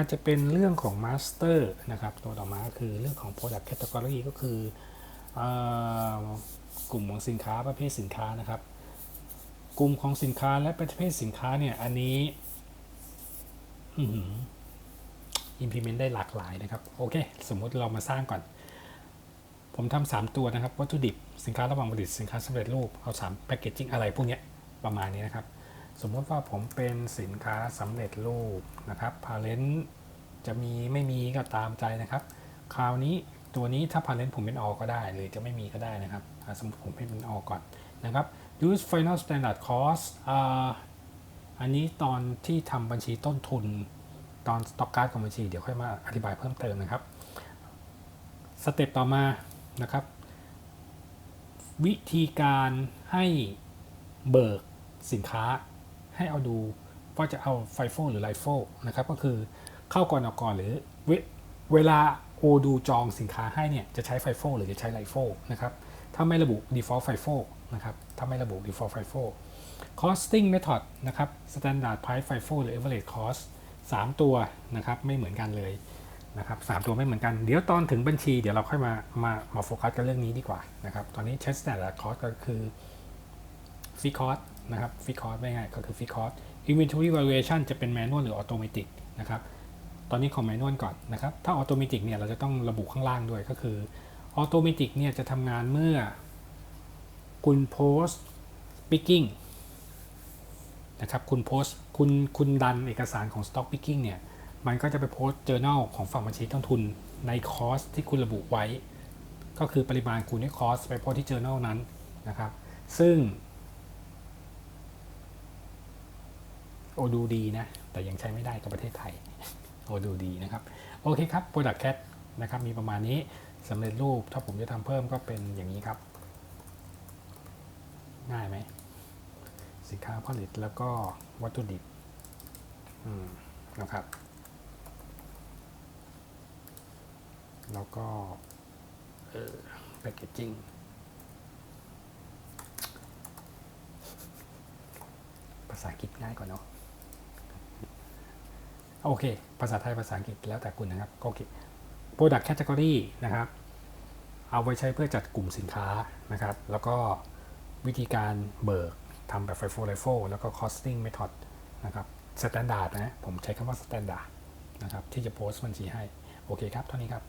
มันจะเป็นเรื่องของ Master นะครับ ตัวต่อมาคือเรื่องของ Product Category ก็คืออกลุ่มของสินค้าประเภทสินค้านะครับ กลุ่มของสินค้าและประเภทสินค้าเนี่ย อันนี้อื้อหือ implement ได้หลากหลายนะครับ โอเค สมมุติเรามาสร้างก่อน ผมทำสามตัวนะครับ วัตถุดิบ สินค้าระหว่างผลิต สินค้าสำเร็จรูป เอาสามแพคเกจจิ้งอะไรพวกนี้ประมาณนี้นะครับ สมมติว่าผมเป็นสินค้าสำเร็จรูปนะครับพาเลนจะมีไม่มีก็ตามใจนะครับ คราวนี้ตัวนี้ถ้าพาเลนผมเป็นออก็ได้หรือจะไม่มีก็ได้นะครับ สมมติผมเป็นออก่อนนะครับ use final standard cost อ,อันนี้ตอนที่ทำบัญชีต้นทุนตอนสต็อกการ์ดของบัญชีเดี๋ยวค่อยมาอธิบายเพิ่มเติมนะครับสเต็ปต่อมานะครับ วิธีการให้เบิกสินค้า ให้เอาดูว่าจะเอาไฟโฟหรือไลโฟนะครับก็คือเข้าก่อนออกก่อนหรือเวเวลาโอดูจองสินค้าให้เนี่ยจะใช้ไฟโฟหรือจะใช้ไลโฟนะครับถ้าไม่ระบุ default ไฟโฟนะครับถ้าไม่ระบุ default ไฟโฟ costing method นะครับ standard price FIFO หรือ average cost 3 ตัวนะครับไม่เหมือนกันเลยนะครับสามตัวไม่เหมือนกัน เดี๋ยวตอนถึงบัญชีเดี๋ยวเราค่อยมามามาโฟกัสกันเรื่องนี้ดีกว่านะครับตอนนี้ใช้ standard cost ก็คือฟ i คอ s นะครับฟ i คอ s ไม่ง่ายก็คือฟ i คอ s inventory valuation จะเป็น manual หรือ automatic นะครับตอนนี้ของ manual ก่อนนะครับถ้า automatic เนี่ยเราจะต้องระบุข้างล่างด้วยก็คือ automatic เนี่ยจะทำงานเมื่อคุณ post picking นะครับคุณ post คุณคุณดันเอกสารของ stock picking เนี่ยมันก็จะไปโพสต์ journal ของฝั่งบัญชีต้นทุนในคอสที่คุณระบุไว้ ก็คือปริมาณคูณด้วยคอสไปโพสต์ที่ journal นั้นนะครับ ซึ่ง โอดูดีนะ แต่ยังใช้ไม่ได้กับประเทศไทยโอดูดีนะครับ โอเคครับ Product Cat นะครับมีประมาณนี้สำเร็จรูปถ้าผมจะทำเพิ่มก็เป็นอย่างนี้ครับ ง่ายไหมสินค้าผลิตแล้วก็วัตถุดิบอืมนะครับ แล้วก็เออแพคเกจจิ้งภาษาอังกฤษง่ายกว่าเนาะ โอเค ภาษาไทยภาษาอังกฤษแล้วแต่คุณนะครับโอเค Product Category นะครับ เอาไว้ใช้เพื่อจัดกลุ่มสินค้านะครับ แล้วก็วิธีการเบิกทำแบบ FIFO LIFO แล้วก็ Costing Method นะครับ Standard นะ ผมใช้คำว่า Standard นะครับ ที่จะโพสต์บัญชีให้ โอเคครับ เท่านี้ครับ